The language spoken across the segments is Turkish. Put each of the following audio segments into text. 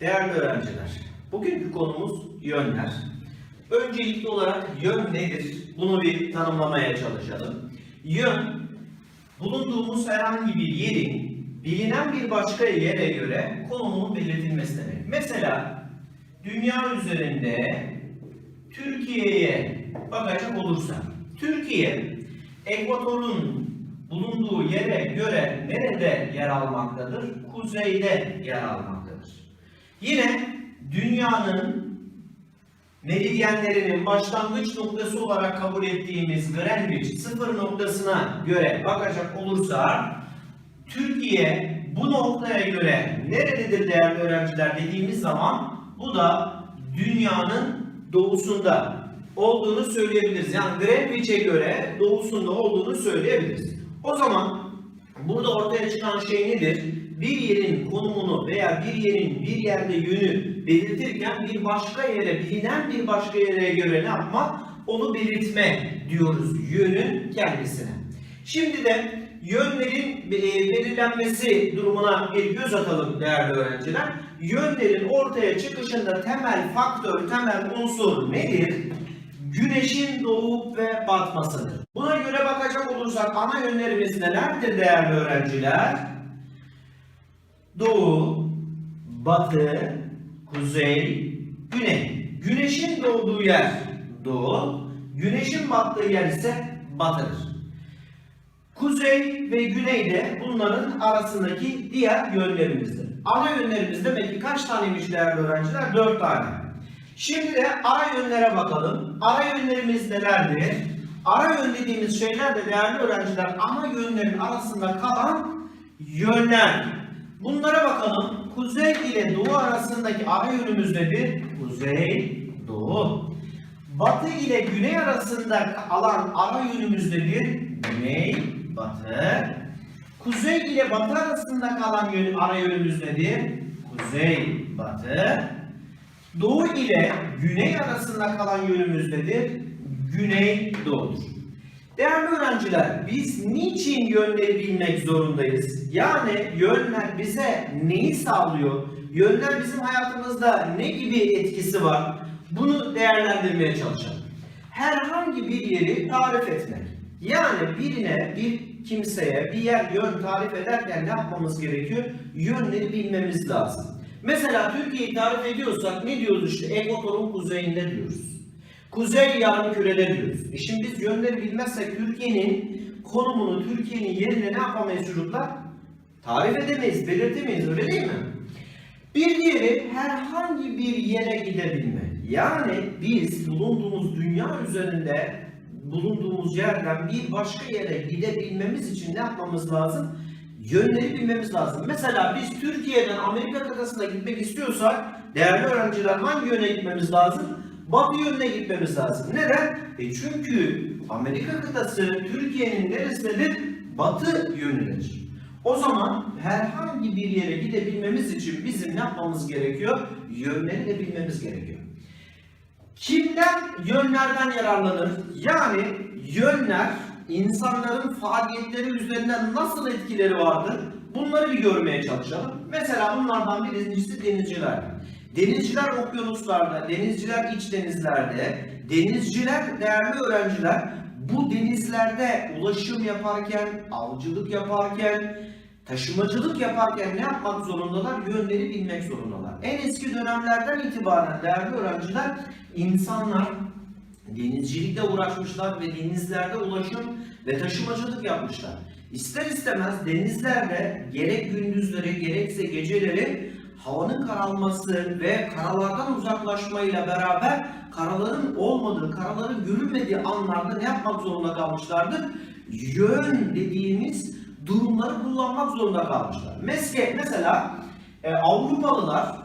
Değerli öğrenciler, bugünkü konumuz yönler. Öncelikli olarak yön nedir? Bunu bir tanımlamaya çalışalım. Yön, bulunduğumuz herhangi bir yerin bilinen bir başka yere göre konumunun belirtilmesi demek. Mesela dünya üzerinde Türkiye'ye bakacak olursak, Türkiye ekvatorun bulunduğu yere göre nerede yer almaktadır? Kuzeyde yer almaktadır. Yine dünyanın meridyenlerinin başlangıç noktası olarak kabul ettiğimiz Greenwich sıfır noktasına göre bakacak olursak Türkiye bu noktaya göre nerededir değerli öğrenciler dediğimiz zaman bu da dünyanın doğusunda olduğunu söyleyebiliriz. Yani Greenwich'e göre doğusunda olduğunu söyleyebiliriz. O zaman burada ortaya çıkan şey nedir? Bir yerin konumunu veya bir yerin bir yerde yönü belirtirken bir başka yere, bilinen bir başka yere göre ne yapmak? Onu belirtme diyoruz yönün kendisine. Şimdi de yönlerin e, belirlenmesi durumuna bir göz atalım değerli öğrenciler. Yönlerin ortaya çıkışında temel faktör, temel unsur nedir? Güneşin doğup ve batmasıdır. Buna göre bakacak olursak ana yönlerimiz nelerdir değerli öğrenciler? Doğu, batı, kuzey, güney. Güneşin doğduğu yer doğu, güneşin battığı yer ise batıdır. Kuzey ve güney de bunların arasındaki diğer yönlerimizdir. Ana yönlerimiz demek ki kaç taneymiş değerli öğrenciler? Dört tane. Şimdi de ara yönlere bakalım. Ara yönlerimiz nelerdir? Ara yön dediğimiz şeyler de değerli öğrenciler ana yönlerin arasında kalan yönler. Bunlara bakalım. Kuzey ile doğu arasındaki ara yönümüz nedir? Kuzey, doğu. Batı ile güney arasında alan ara yönümüz nedir? Güney, batı. Kuzey ile batı arasında kalan yön, ara yönümüz nedir? Kuzey, batı. Doğu ile güney arasında kalan yönümüz nedir? Güney doğudur. Değerli öğrenciler, biz niçin yönleri bilmek zorundayız? Yani yönler bize neyi sağlıyor? Yönler bizim hayatımızda ne gibi etkisi var? Bunu değerlendirmeye çalışalım. Herhangi bir yeri tarif etmek. Yani birine, bir kimseye bir yer yön tarif ederken ne yapmamız gerekiyor? Yönleri bilmemiz lazım. Mesela Türkiye'yi tarif ediyorsak ne diyoruz işte ekvatorun kuzeyinde diyoruz. Kuzey yarım kürede diyoruz. E şimdi biz yönleri bilmezsek Türkiye'nin konumunu, Türkiye'nin yerine ne yapamayız çocuklar? Tarif edemeyiz, belirtemeyiz öyle değil mi? Bir diğeri herhangi bir yere gidebilme. Yani biz bulunduğumuz dünya üzerinde bulunduğumuz yerden bir başka yere gidebilmemiz için ne yapmamız lazım? Yönleri bilmemiz lazım. Mesela biz Türkiye'den Amerika kıtasına gitmek istiyorsak değerli öğrenciler hangi yöne gitmemiz lazım? Batı yönüne gitmemiz lazım. Neden? E çünkü Amerika kıtası Türkiye'nin neresindedir? Batı yönündedir. O zaman herhangi bir yere gidebilmemiz için bizim ne yapmamız gerekiyor? Yönleri de bilmemiz gerekiyor. Kimler yönlerden yararlanır? Yani yönler insanların faaliyetleri üzerinden nasıl etkileri vardır? Bunları bir görmeye çalışalım. Mesela bunlardan birincisi denizciler. Denizciler okyanuslarda, denizciler iç denizlerde, denizciler değerli öğrenciler bu denizlerde ulaşım yaparken, avcılık yaparken, taşımacılık yaparken ne yapmak zorundalar? Yönleri bilmek zorundalar. En eski dönemlerden itibaren değerli öğrenciler insanlar denizcilikle uğraşmışlar ve denizlerde ulaşım ve taşımacılık yapmışlar. İster istemez denizlerde gerek gündüzleri gerekse geceleri havanın karalması ve karalardan uzaklaşmayla beraber karaların olmadığı, karaların görünmediği anlarda ne yapmak zorunda kalmışlardır? Yön dediğimiz durumları kullanmak zorunda kalmışlar. Meske, mesela e, Avrupalılar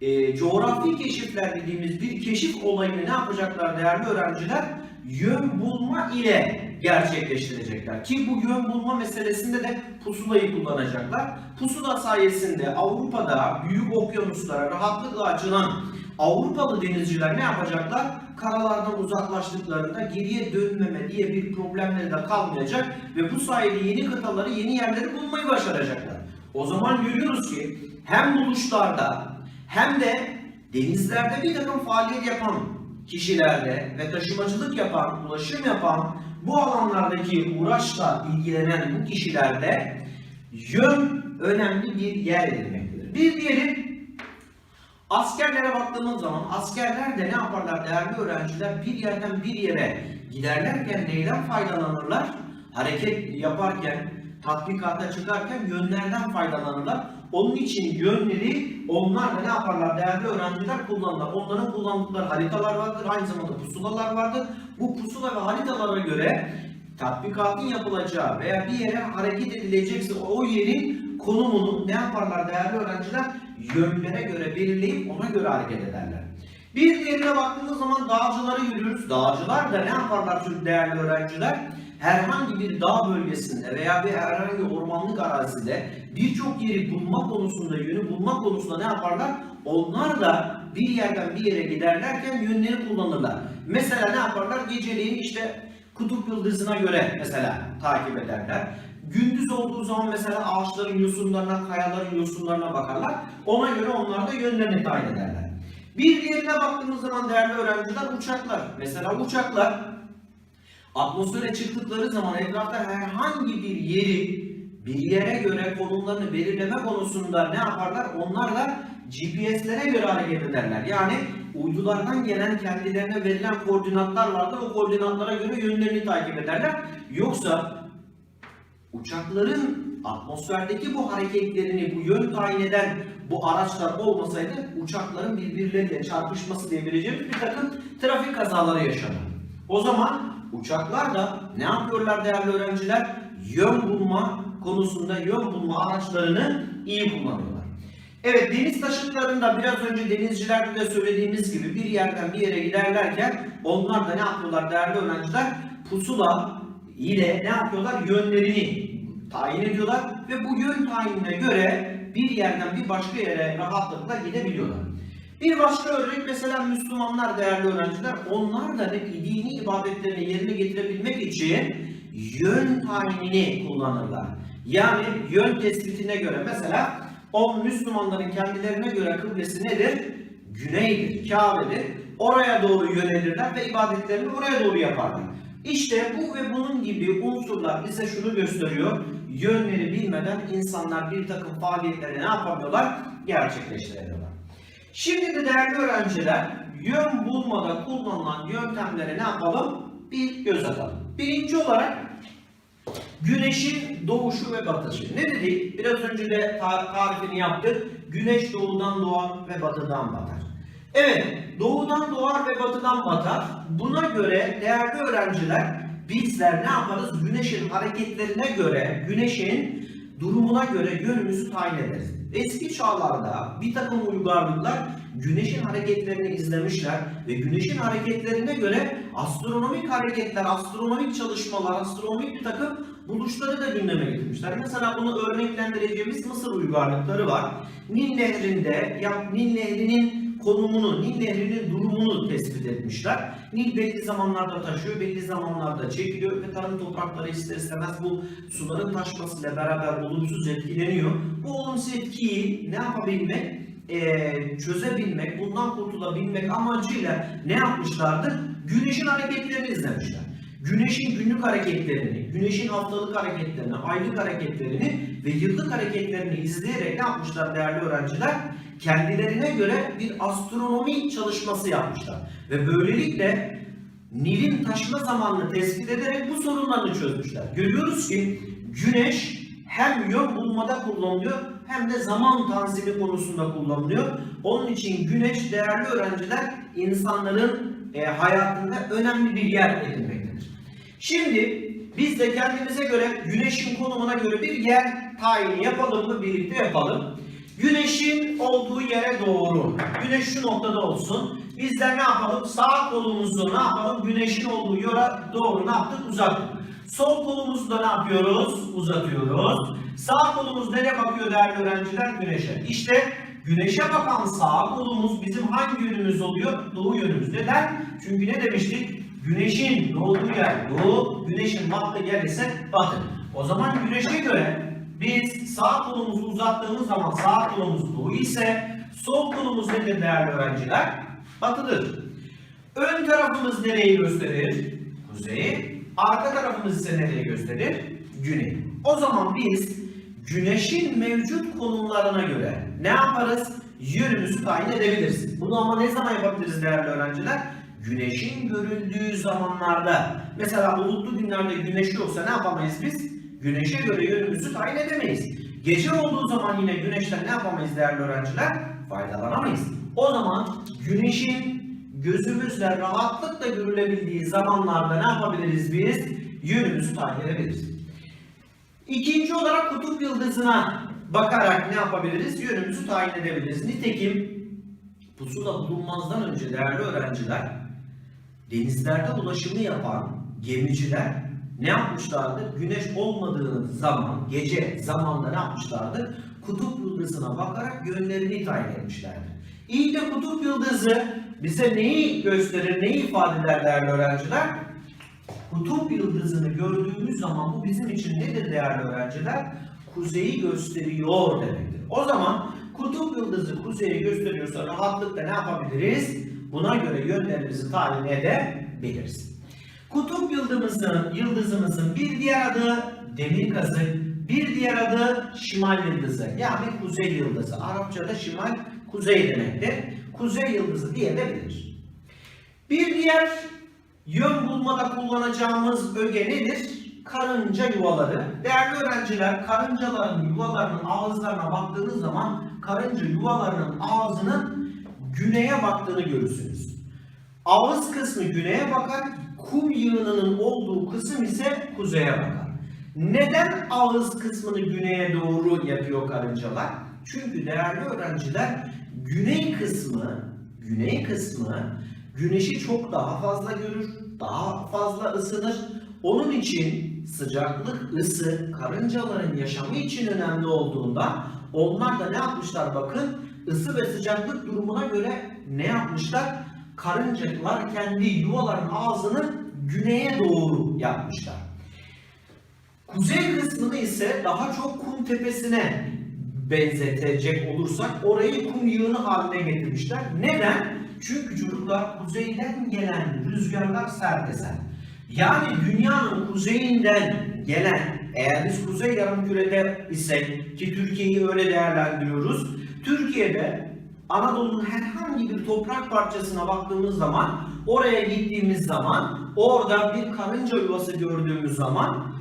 e, coğrafi keşifler dediğimiz bir keşif olayını ne yapacaklar değerli öğrenciler? Yön bulma ile gerçekleştirecekler. Ki bu yön bulma meselesinde de pusulayı kullanacaklar. Pusula sayesinde Avrupa'da büyük okyanuslara rahatlıkla açılan Avrupalı denizciler ne yapacaklar? Karalardan uzaklaştıklarında geriye dönmeme diye bir problemleri de kalmayacak ve bu sayede yeni kıtaları, yeni yerleri bulmayı başaracaklar. O zaman görüyoruz ki hem buluşlarda hem de denizlerde bir takım faaliyet yapan kişilerde ve taşımacılık yapan, ulaşım yapan bu alanlardaki uğraşla ilgilenen bu kişilerde yön önemli bir yer edinmektedir. Bir diğeri Askerlere baktığımız zaman askerler de ne yaparlar değerli öğrenciler? Bir yerden bir yere giderlerken neyden faydalanırlar? Hareket yaparken, tatbikata çıkarken yönlerden faydalanırlar. Onun için yönleri onlar da ne yaparlar değerli öğrenciler kullanırlar. Onların kullandıkları haritalar vardır, aynı zamanda pusulalar vardır. Bu pusula ve haritalara göre tatbikatın yapılacağı veya bir yere hareket edilecekse o yerin konumunu ne yaparlar değerli öğrenciler? Yönlere göre belirleyip ona göre hareket ederler. Bir diğerine baktığımız zaman dağcıları yürüyoruz. Dağcılar da ne yaparlar Türk değerli öğrenciler? Herhangi bir dağ bölgesinde veya bir herhangi ormanlık arazide birçok yeri bulma konusunda, yönü bulma konusunda ne yaparlar? Onlar da bir yerden bir yere giderlerken yönleri kullanırlar. Mesela ne yaparlar? Geceliğin işte kutup yıldızına göre mesela takip ederler. Gündüz olduğu zaman mesela ağaçların yosunlarına, kayaların yosunlarına bakarlar. Ona göre onlar da yönlerini tayin ederler. Bir diğerine baktığımız zaman değerli öğrenciler uçaklar. Mesela uçaklar atmosfere çıktıkları zaman etrafta herhangi bir yeri bir yere göre konumlarını belirleme konusunda ne yaparlar? Onlar da GPS'lere göre hareket ederler. Yani uydulardan gelen kendilerine verilen koordinatlar vardır. O koordinatlara göre yönlerini takip ederler. Yoksa uçakların atmosferdeki bu hareketlerini, bu yön tayin eden bu araçlar olmasaydı uçakların birbirleriyle çarpışması diyebileceğimiz bir takım trafik kazaları yaşanır. O zaman uçaklar da ne yapıyorlar değerli öğrenciler? Yön bulma konusunda yön bulma araçlarını iyi kullanıyorlar. Evet deniz taşıtlarında biraz önce denizcilerde de söylediğimiz gibi bir yerden bir yere giderlerken onlar da ne yapıyorlar değerli öğrenciler? Pusula ile ne yapıyorlar? Yönlerini tayin ediyorlar ve bu yön tayinine göre bir yerden bir başka yere rahatlıkla gidebiliyorlar. Bir başka örnek mesela Müslümanlar değerli öğrenciler onlar da ne dini ibadetlerini yerine getirebilmek için yön tayinini kullanırlar. Yani yön tespitine göre mesela o Müslümanların kendilerine göre kıblesi nedir? Güneydir, Kabe'dir. Oraya doğru yönelirler ve ibadetlerini oraya doğru yaparlar. İşte bu ve bunun gibi unsurlar bize şunu gösteriyor. Yönleri bilmeden insanlar bir takım faaliyetleri ne yapamıyorlar? Gerçekleştiremiyorlar. Şimdi de değerli öğrenciler yön bulmada kullanılan yöntemlere ne yapalım? Bir göz atalım. Birinci olarak güneşin doğuşu ve batışı. Ne dedik? Biraz önce de ta- tarifini yaptık. Güneş doğudan doğar ve batıdan batar. Evet, doğudan doğar ve batıdan batar. Buna göre değerli öğrenciler bizler ne yaparız? Güneşin hareketlerine göre, güneşin durumuna göre yönümüzü tayin ederiz. Eski çağlarda bir takım uygarlıklar güneşin hareketlerini izlemişler ve güneşin hareketlerine göre astronomik hareketler, astronomik çalışmalar, astronomik bir takım buluşları da gündeme getirmişler. Mesela bunu örneklendireceğimiz Mısır uygarlıkları var. Nil Nehri'nde, ya Nil Nehri'nin konumunu, Nil Nehri'nin durumunu tespit etmişler. Nil belli zamanlarda taşıyor, belli zamanlarda çekiliyor ve tarım toprakları ister istemez bu suların taşmasıyla beraber olumsuz etkileniyor. Bu olumsuz etkiyi ne yapabilmek? Ee, çözebilmek, bundan kurtulabilmek amacıyla ne yapmışlardır? Güneşin hareketlerini izlemişler. Güneşin günlük hareketlerini, güneşin haftalık hareketlerini, aylık hareketlerini ve yıllık hareketlerini izleyerek ne yapmışlar değerli öğrenciler? Kendilerine göre bir astronomi çalışması yapmışlar. Ve böylelikle Nil'in taşma zamanını tespit ederek bu sorunlarını çözmüşler. Görüyoruz ki güneş hem yön bulmada kullanılıyor hem de zaman tanzimi konusunda kullanılıyor. Onun için güneş değerli öğrenciler insanların e, hayatında önemli bir yer edinmektedir. Şimdi biz de kendimize göre güneşin konumuna göre bir yer tayini yapalım mı birlikte yapalım. Güneşin olduğu yere doğru. Güneş şu noktada olsun. Bizler ne yapalım? Sağ kolumuzu ne yapalım? Güneşin olduğu yere doğru ne yaptık? Uzattık. Sol kolumuzu da ne yapıyoruz? Uzatıyoruz. Sağ kolumuz nereye bakıyor değerli öğrenciler? Güneşe. İşte güneşe bakan sağ kolumuz bizim hangi yönümüz oluyor? Doğu yönümüz. Neden? Çünkü ne demiştik? Güneşin doğduğu yer doğu, güneşin battığı yer ise batı. O zaman güneşe göre biz sağ kolumuzu uzattığımız zaman sağ kolumuz doğu ise Sol kolumuz nedir değerli öğrenciler? Batıdır. Ön tarafımız nereyi gösterir? Kuzeyi. Arka tarafımız ise nereyi gösterir? Güney. O zaman biz güneşin mevcut konumlarına göre ne yaparız? Yönümüzü tayin edebiliriz. Bunu ama ne zaman yapabiliriz değerli öğrenciler? Güneşin görüldüğü zamanlarda. Mesela bulutlu günlerde güneş yoksa ne yapamayız biz? Güneşe göre yönümüzü tayin edemeyiz. Gece olduğu zaman yine güneşten ne yapamayız değerli öğrenciler? Faydalanamayız. O zaman güneşin gözümüzle rahatlıkla görülebildiği zamanlarda ne yapabiliriz biz? Yönümüzü tayin edebiliriz. İkinci olarak kutup yıldızına bakarak ne yapabiliriz? Yönümüzü tayin edebiliriz. Nitekim pusula bulunmazdan önce değerli öğrenciler denizlerde ulaşımı yapan gemiciler ne yapmışlardı? Güneş olmadığı zaman, gece zamanda ne yapmışlardı? Kutup yıldızına bakarak yönlerini tayin etmişlerdir. İyi de kutup yıldızı bize neyi gösterir, neyi ifade eder değerli öğrenciler? Kutup yıldızını gördüğümüz zaman bu bizim için nedir değerli öğrenciler? Kuzeyi gösteriyor demektir. O zaman kutup yıldızı kuzeyi gösteriyorsa rahatlıkla ne yapabiliriz? Buna göre yönlerimizi tayin edebiliriz. Kutup yıldızımızın, yıldızımızın bir diğer adı demir kazık, bir diğer adı şimal yıldızı yani kuzey yıldızı. Arapçada şimal kuzey demektir. Kuzey yıldızı diye de bilir. Bir diğer yön bulmada kullanacağımız öge nedir? Karınca yuvaları. Değerli öğrenciler, karıncaların yuvalarının ağızlarına baktığınız zaman karınca yuvalarının ağzının güneye baktığını görürsünüz. Ağız kısmı güneye bakar, kum yığınının olduğu kısım ise kuzeye bakar. Neden ağız kısmını güneye doğru yapıyor karıncalar? Çünkü değerli öğrenciler güney kısmı, güney kısmı güneşi çok daha fazla görür, daha fazla ısınır. Onun için sıcaklık, ısı karıncaların yaşamı için önemli olduğunda onlar da ne yapmışlar bakın ısı ve sıcaklık durumuna göre ne yapmışlar? Karıncalar kendi yuvaların ağzını güneye doğru yapmışlar. Kuzey kısmını ise daha çok kum tepesine benzetecek olursak orayı kum yığını haline getirmişler. Neden? Çünkü çocuklar kuzeyden gelen rüzgarlar sert eser. Yani dünyanın kuzeyinden gelen eğer biz kuzey yarımkürede isek ki Türkiye'yi öyle değerlendiriyoruz. Türkiye'de Anadolu'nun herhangi bir toprak parçasına baktığımız zaman oraya gittiğimiz zaman orada bir karınca yuvası gördüğümüz zaman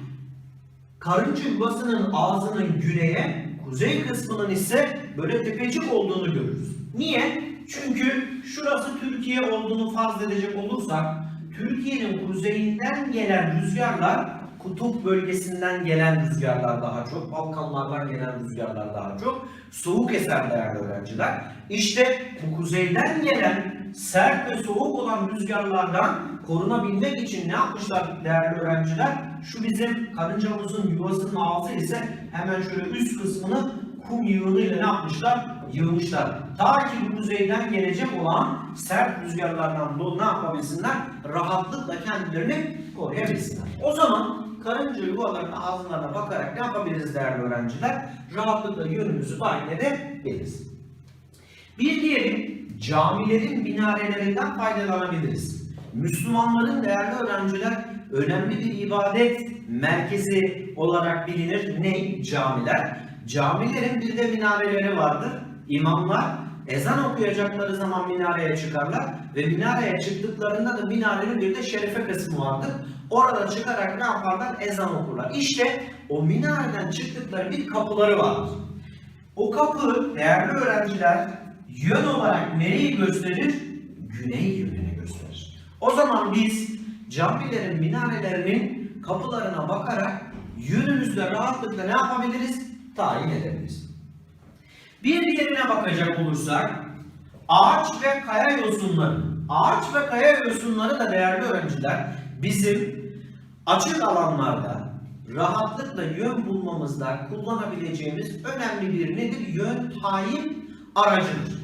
karınca yuvasının ağzının güneye, kuzey kısmının ise böyle tepecik olduğunu görürüz. Niye? Çünkü şurası Türkiye olduğunu farz edecek olursak, Türkiye'nin kuzeyinden gelen rüzgarlar, kutup bölgesinden gelen rüzgarlar daha çok, Balkanlardan gelen rüzgarlar daha çok, soğuk eser değerli öğrenciler. İşte bu kuzeyden gelen sert ve soğuk olan rüzgarlardan korunabilmek için ne yapmışlar değerli öğrenciler? Şu bizim karıncamızın yuvasının ağzı ise hemen şöyle üst kısmını kum yığınıyla ne yapmışlar? Yığmışlar. Ta ki bu kuzeyden gelecek olan sert rüzgarlardan do ne yapabilsinler? Rahatlıkla kendilerini koruyabilsinler. O zaman karınca yuvalarının ağzlarına bakarak ne yapabiliriz değerli öğrenciler? Rahatlıkla yönümüzü tayin edebiliriz. Bir diğeri camilerin minarelerinden faydalanabiliriz. Müslümanların değerli öğrenciler önemli bir ibadet merkezi olarak bilinir. Ne? Camiler. Camilerin bir de minareleri vardır. İmamlar ezan okuyacakları zaman minareye çıkarlar ve minareye çıktıklarında da minarenin bir de şerife kısmı vardır. Orada çıkarak ne yaparlar? Ezan okurlar. İşte o minareden çıktıkları bir kapıları vardır. O kapı değerli öğrenciler yön olarak nereyi gösterir? Güney yönünü gösterir. O zaman biz camilerin minarelerinin kapılarına bakarak yönümüzle rahatlıkla ne yapabiliriz? Tayin edebiliriz. Bir diğerine bakacak olursak ağaç ve kaya yosunları. Ağaç ve kaya yosunları da değerli öğrenciler bizim açık alanlarda rahatlıkla yön bulmamızda kullanabileceğimiz önemli bir nedir? Yön tayin aracıdır.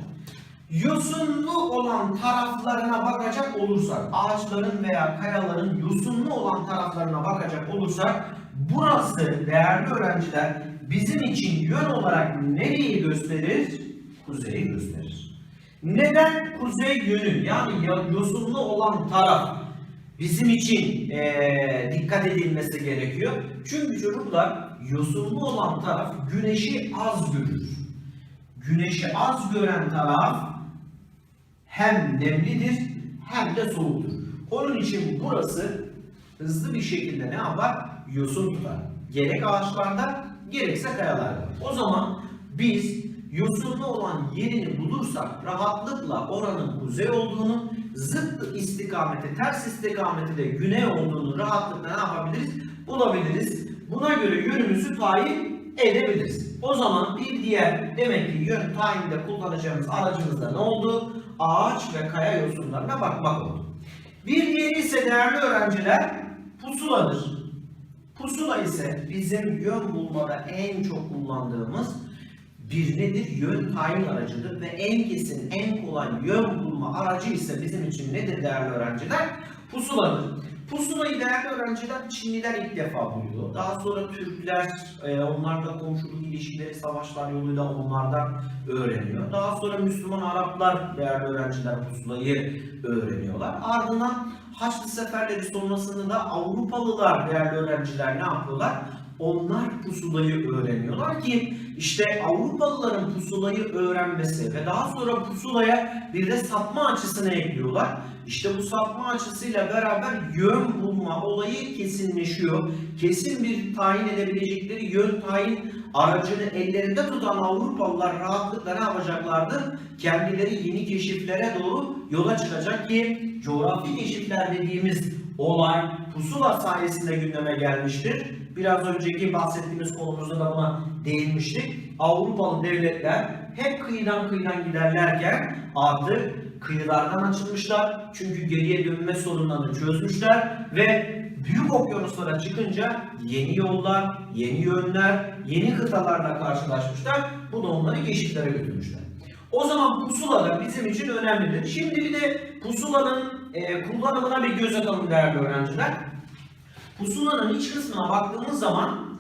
Yosunlu olan taraflarına bakacak olursak, ağaçların veya kayaların yosunlu olan taraflarına bakacak olursak, burası değerli öğrenciler bizim için yön olarak nereyi gösterir? kuzeyi gösterir. Neden kuzey yönü yani ya- yosunlu olan taraf bizim için eee, dikkat edilmesi gerekiyor? Çünkü çocuklar yosunlu olan taraf güneşi az görür. Güneşi az gören taraf hem nemlidir hem de soğuktur. Onun için burası hızlı bir şekilde ne yapar? Yosun tutar. Gerek ağaçlarda gerekse kayalarda. O zaman biz yosunlu olan yerini bulursak rahatlıkla oranın kuzey olduğunu, zıt istikameti, ters istikameti de güney olduğunu rahatlıkla ne yapabiliriz? Bulabiliriz. Buna göre yönümüzü tayin edebiliriz. O zaman bir diğer demek ki yön tayinde kullanacağımız aracımızda ne oldu? Ağaç ve kaya yosunlarına bakmak oldu. Bir diğeri ise değerli öğrenciler pusuladır. Pusula ise bizim yön bulmada en çok kullandığımız bir nedir? Yön tayin aracıdır ve en kesin, en kolay yön bulma aracı ise bizim için nedir değerli öğrenciler? Pusuladır. Pusulayı değerli öğrenciler Çinliler ilk defa buluyor. Daha sonra Türkler, e, onlar da komşuluk ilişkileri, savaşlar yoluyla onlardan öğreniyor. Daha sonra Müslüman Araplar değerli öğrenciler pusulayı öğreniyorlar. Ardından Haçlı seferleri sonrasında da Avrupalılar değerli öğrenciler ne yapıyorlar? Onlar pusulayı öğreniyorlar ki işte Avrupalıların pusulayı öğrenmesi ve daha sonra pusulaya bir de sapma açısını ekliyorlar. İşte bu sapma açısıyla beraber yön bulma olayı kesinleşiyor. Kesin bir tayin edebilecekleri yön tayin aracını ellerinde tutan Avrupalılar rahatlıkla ne yapacaklardı? Kendileri yeni keşiflere doğru yola çıkacak ki coğrafi keşifler dediğimiz olay pusula sayesinde gündeme gelmiştir. Biraz önceki bahsettiğimiz konumuzda da buna değinmiştik. Avrupalı devletler hep kıyıdan kıyıdan giderlerken artık kıyılardan açılmışlar. Çünkü geriye dönme sorunlarını çözmüşler ve büyük okyanuslara çıkınca yeni yollar, yeni yönler, yeni kıtalarla karşılaşmışlar. Bu da onları keşiflere götürmüşler. O zaman pusula da bizim için önemlidir. Şimdi bir de pusulanın e, kullanımına bir göz atalım değerli öğrenciler. Pusulanın iç kısmına baktığımız zaman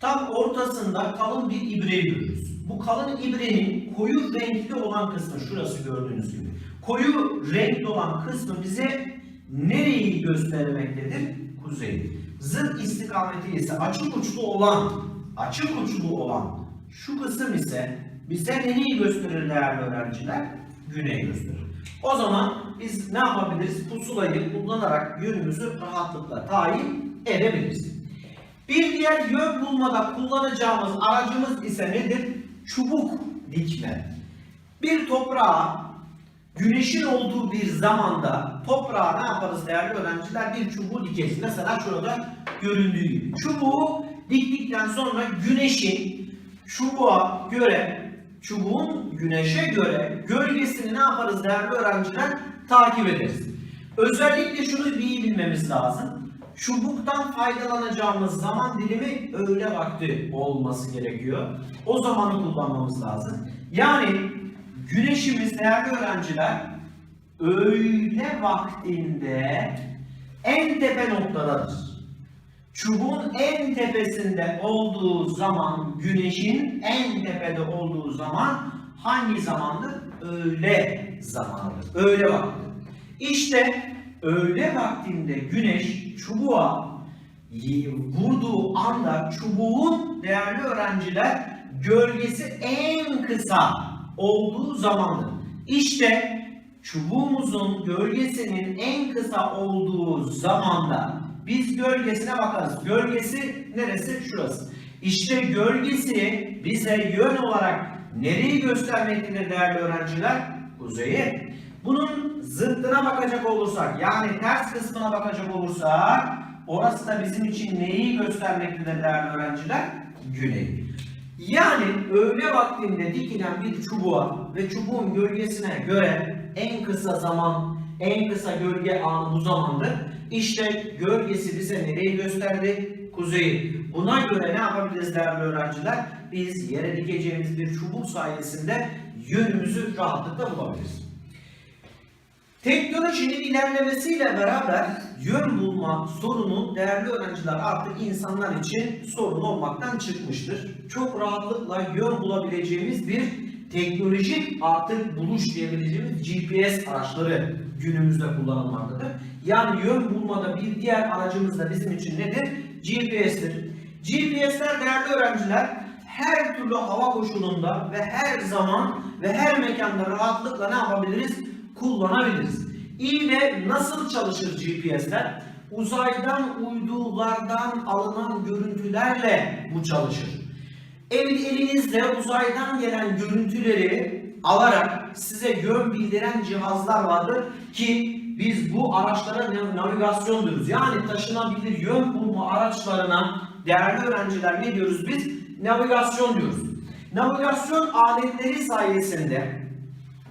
tam ortasında kalın bir ibreyi görürüz. Bu kalın ibrenin koyu renkli olan kısmı şurası gördüğünüz gibi. Koyu renkli olan kısmı bize nereyi göstermektedir? Kuzeyi. Zıt istikameti ise açık uçlu olan, açık uçlu olan şu kısım ise bize neyi gösterir değerli öğrenciler? Güney gösterir. O zaman biz ne yapabiliriz? Pusulayı kullanarak yönümüzü rahatlıkla tayin edebiliriz. Bir diğer yön bulmada kullanacağımız aracımız ise nedir? Çubuk dikme. Bir toprağa güneşin olduğu bir zamanda toprağa ne yaparız değerli öğrenciler? Bir çubuğu dikeriz. Mesela şurada göründüğü gibi. Çubuğu diktikten sonra güneşin çubuğa göre, çubuğun güneşe göre gölgesini ne yaparız değerli öğrenciler? Takip ederiz. Özellikle şunu iyi bilmemiz lazım. Çubuktan faydalanacağımız zaman dilimi öğle vakti olması gerekiyor. O zamanı kullanmamız lazım. Yani güneşimiz değerli öğrenciler öğle vaktinde en tepe noktadadır. Çubuğun en tepesinde olduğu zaman, güneşin en tepede olduğu zaman hangi zamandır? Öğle zamanıdır. Öğle vakti. İşte öğle vaktinde güneş çubuğa vurduğu anda çubuğun değerli öğrenciler gölgesi en kısa olduğu zamandır. İşte çubuğumuzun gölgesinin en kısa olduğu zamanda biz gölgesine bakarız. Gölgesi neresi? Şurası. İşte gölgesi bize yön olarak nereyi göstermektedir değerli öğrenciler? Kuzeyi. Bunun zıttına bakacak olursak yani ters kısmına bakacak olursak orası da bizim için neyi göstermektedir değerli öğrenciler? Güneyi. Yani öğle vaktinde dikilen bir çubuğa ve çubuğun gölgesine göre en kısa zaman, en kısa gölge anı bu zamandır. İşte gölgesi bize nereyi gösterdi? Kuzeyi. Buna göre ne yapabiliriz değerli öğrenciler? Biz yere dikeceğimiz bir çubuk sayesinde yönümüzü rahatlıkla bulabiliriz. Teknolojinin ilerlemesiyle beraber yön bulma sorunu değerli öğrenciler artık insanlar için sorun olmaktan çıkmıştır. Çok rahatlıkla yön bulabileceğimiz bir teknolojik artık buluş diyebileceğimiz GPS araçları günümüzde kullanılmaktadır. Yani yön bulmada bir diğer aracımız da bizim için nedir? GPS'tir. GPS'ler değerli öğrenciler her türlü hava koşulunda ve her zaman ve her mekanda rahatlıkla ne yapabiliriz? Kullanabiliriz. İyi de nasıl çalışır GPS'ler? Uzaydan uydulardan alınan görüntülerle bu çalışır. El, elinizde uzaydan gelen görüntüleri alarak size yön bildiren cihazlar vardır ki biz bu araçlara nav- navigasyon diyoruz. Yani taşınabilir yön bulma araçlarına değerli öğrenciler ne diyoruz biz? Navigasyon diyoruz. Navigasyon aletleri sayesinde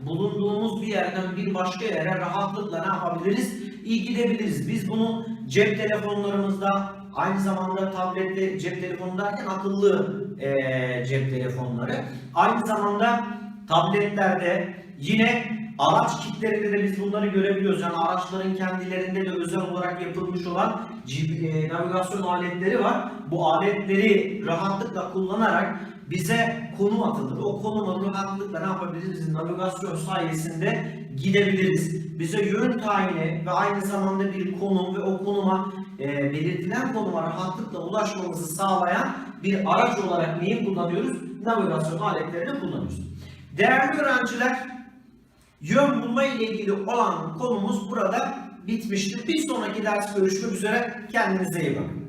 bulunduğumuz bir yerden bir başka yere rahatlıkla ne yapabiliriz? İyi gidebiliriz. Biz bunu cep telefonlarımızda aynı zamanda tablette cep telefonu derken akıllı eee, cep telefonları aynı zamanda tabletlerde yine araç kitlerinde de biz bunları görebiliyoruz. Yani araçların kendilerinde de özel olarak yapılmış olan eee, navigasyon aletleri var. Bu aletleri rahatlıkla kullanarak bize konum atılır. O konuma rahatlıkla ne yapabiliriz? Biz navigasyon sayesinde gidebiliriz. Bize yön tayini ve aynı zamanda bir konum ve o konuma e, belirtilen konuma rahatlıkla ulaşmamızı sağlayan bir araç olarak neyi kullanıyoruz? Navigasyon aletlerini kullanıyoruz. Değerli öğrenciler, yön bulma ile ilgili olan konumuz burada bitmiştir. Bir sonraki ders görüşmek üzere. Kendinize iyi bakın.